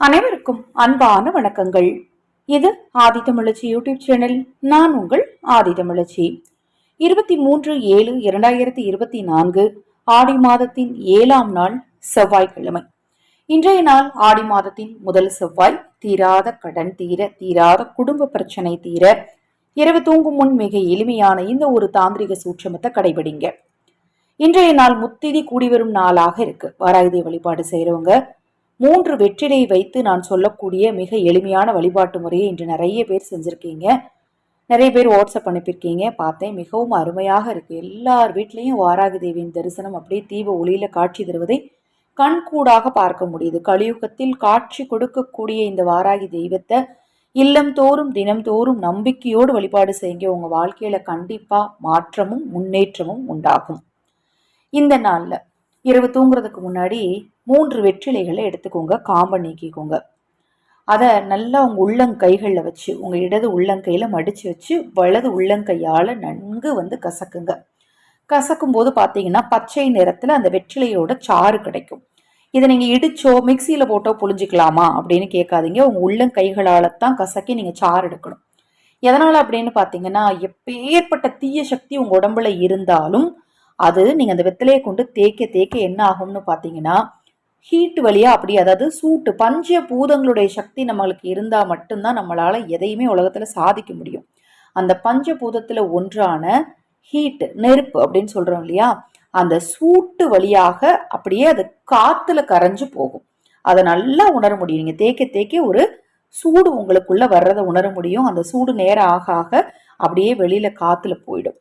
அனைவருக்கும் அன்பான வணக்கங்கள். இது ஆதி தமிழச்சி யூடியூப் சேனல். நான் உங்கள் ஆதி தமிழச்சி. இருபத்தி மூன்று ஏழு இரண்டாயிரத்தி இருபத்தி நான்கு ஆடி மாதத்தின் ஏழாம் நாள் செவ்வாய்க்கிழமை. இன்றைய நாள் ஆடி மாதத்தின் முதல் செவ்வாய். தீராத கடன் தீர தீராத குடும்ப பிரச்சனை தீர இரவு தூங்கும் முன் மிக எளிமையான இந்த ஒரு தாந்திரிக சூட்சமத்தை கடைபிடிங்க. இன்றைய நாள் முத்திதி கூடி வரும் நாளாக இருக்கு. வாராயுதை வழிபாடு செய்கிறவங்க மூன்று வெற்றிலை வைத்து நான் சொல்லக்கூடிய மிக எளிமையான வழிபாட்டு முறையை இன்று நிறைய பேர் செஞ்சுருக்கீங்க. நிறைய பேர் வாட்ஸ்அப் அனுப்பியிருக்கீங்க. பார்த்தேன். மிகவும் அருமையாக இருக்கு. எல்லார் வீட்லேயும் வாராகி தேவியின் தரிசனம் அப்படியே தீப ஒளியில காட்சி தருவதை கண்கூடாக பார்க்க முடியுது. கலியுகத்தில் காட்சி கொடுக்கக்கூடிய இந்த வாராகி தெய்வத்தை இல்லம் தோறும் தினம் தோறும் நம்பிக்கையோடு வழிபாடு செய்யுங்க. உங்க வாழ்க்கையில கண்டிப்பா மாற்றமும் முன்னேற்றமும் உண்டாகும். இந்த நாளில் இரவு தூங்குறதுக்கு முன்னாடி மூன்று வெற்றிலைகளை எடுத்துக்கோங்க காம்பை நீக்கிக்கோங்க. அதை நல்லா உங்கள் உள்ளங்கைகளில் வச்சு உங்கள் இடது உள்ளங்கையில் மடித்து வச்சு வலது உள்ளங்கையால் நன்கு வந்து கசக்குங்க. கசக்கும் போது பார்த்தீங்கன்னா பச்சை நிறத்தில் அந்த வெற்றிலையோட சாறு கிடைக்கும். இதை நீங்கள் இடிச்சோ மிக்சியில் போட்டோ புழிஞ்சிக்கலாமா அப்படின்னு கேட்காதீங்க. உங்கள் உள்ளங்கைகளால் தான் கசக்கி நீங்கள் சாறு எடுக்கணும். எதனால் அப்படின்னு பார்த்தீங்கன்னா எப்பேற்பட்ட தீய சக்தி உங்கள் உடம்புல இருந்தாலும் அது நீங்கள் அந்த வெத்தலையை கொண்டு தேய்க்க தேய்க்க என்ன ஆகும்னு பார்த்தீங்கன்னா ஹீட் வழியாக அப்படி அதாவது சூட்டு பஞ்ச பூதங்களுடைய சக்தி நம்மளுக்கு இருந்தால் மட்டும்தான் நம்மளால் எதையுமே உலகத்தில் சாதிக்க முடியும். அந்த பஞ்ச பூதத்தில் ஒன்றான ஹீட் நெருப்பு அப்படின்னு சொல்கிறோம் இல்லையா? அந்த சூட்டு வழியாக அப்படியே அது காற்றுல கரைஞ்சு போகும். அதை நல்லா உணர முடியும். நீங்கள் தேய்க்க தேய்க்க ஒரு சூடு உங்களுக்குள்ளே வர்றதை உணர முடியும். அந்த சூடு நேரம் ஆக ஆக அப்படியே வெளியில் காற்றுல போயிடும்.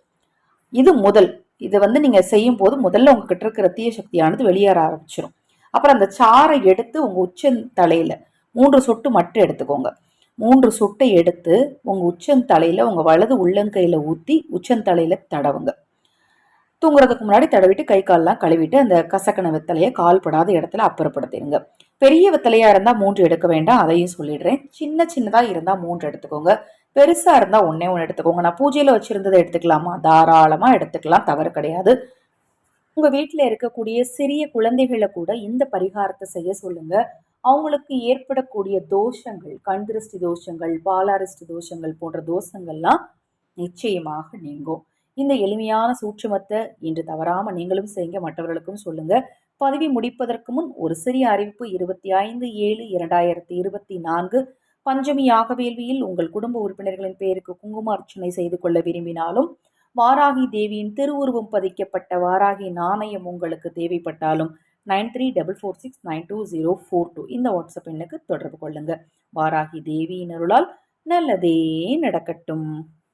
இது முதல். இதை வந்து நீங்கள் செய்யும் போது முதல்ல உங்ககிட்ட இருக்கிற தீய சக்தியானது வெளியேற ஆரம்பிச்சிடும் அப்புறம் அந்த சாறை எடுத்து உங்கள் உச்சந்தலையில் மூன்று சொட்டு மட்டும் எடுத்துக்கோங்க. மூன்று சொட்டை எடுத்து உங்கள் உச்சந்தலையில் உங்கள் வலது உள்ளங்கையில் ஊற்றி உச்சந்தலையில் தடவுங்க. தூங்குறதுக்கு முன்னாடி தடவிட்டு கை கால்லாம் கழுவிட்டு அந்த கசக்கன வெத்தலையை கால்படாத இடத்துல அப்புறப்படுத்திடுங்க. பெரிய வெத்தலையாக இருந்தால் மூன்று எடுக்க வேண்டாம் அதையும் சொல்லிடுறேன். சின்ன சின்னதாக இருந்தால் மூன்று எடுத்துக்கோங்க. பெருசாக இருந்தால் ஒன்னே ஒன்று எடுத்துக்கோங்க. நான் பூஜையில் வச்சுருந்ததை எடுத்துக்கலாமா? தாராளமாக எடுத்துக்கலாம். தவறு கிடையாது. உங்கள் வீட்டில் இருக்கக்கூடிய சிறிய குழந்தைகளை கூட இந்த பரிகாரத்தை செய்ய சொல்லுங்கள் அவங்களுக்கு ஏற்படக்கூடிய தோஷங்கள் கண் திருஷ்டி தோஷங்கள் பாலாரிஷ்டி தோஷங்கள் போன்ற தோஷங்கள்லாம் நிச்சயமாக நீங்கும். இந்த எளிமையான சூட்சுமத்தை இன்று தவறாமல் நீங்களும் செய்யுங்க மற்றவர்களுக்கும் சொல்லுங்க. பதவி முடிப்பதற்கு முன் ஒரு சிறிய அறிவிப்பு. இருபத்தி ஐந்து ஏழு இரண்டாயிரத்தி இருபத்தி நான்கு பஞ்சமி யாக வேள்வியில் உங்கள் குடும்ப உறுப்பினர்களின் பெயருக்கு குங்கும அர்ச்சனை செய்து கொள்ள விரும்பினாலும் வாராகி தேவியின் திருவுருவம் பதிக்கப்பட்ட வாராகி நாணயம் உங்களுக்கு தேவைப்பட்டாலும் nine three double four six nine two zero four two இந்த வாட்ஸ்அப் எண்ணுக்கு தொடர்பு கொள்ளுங்கள் வாராகி தேவியின் அருளால் நல்லதே நடக்கட்டும்.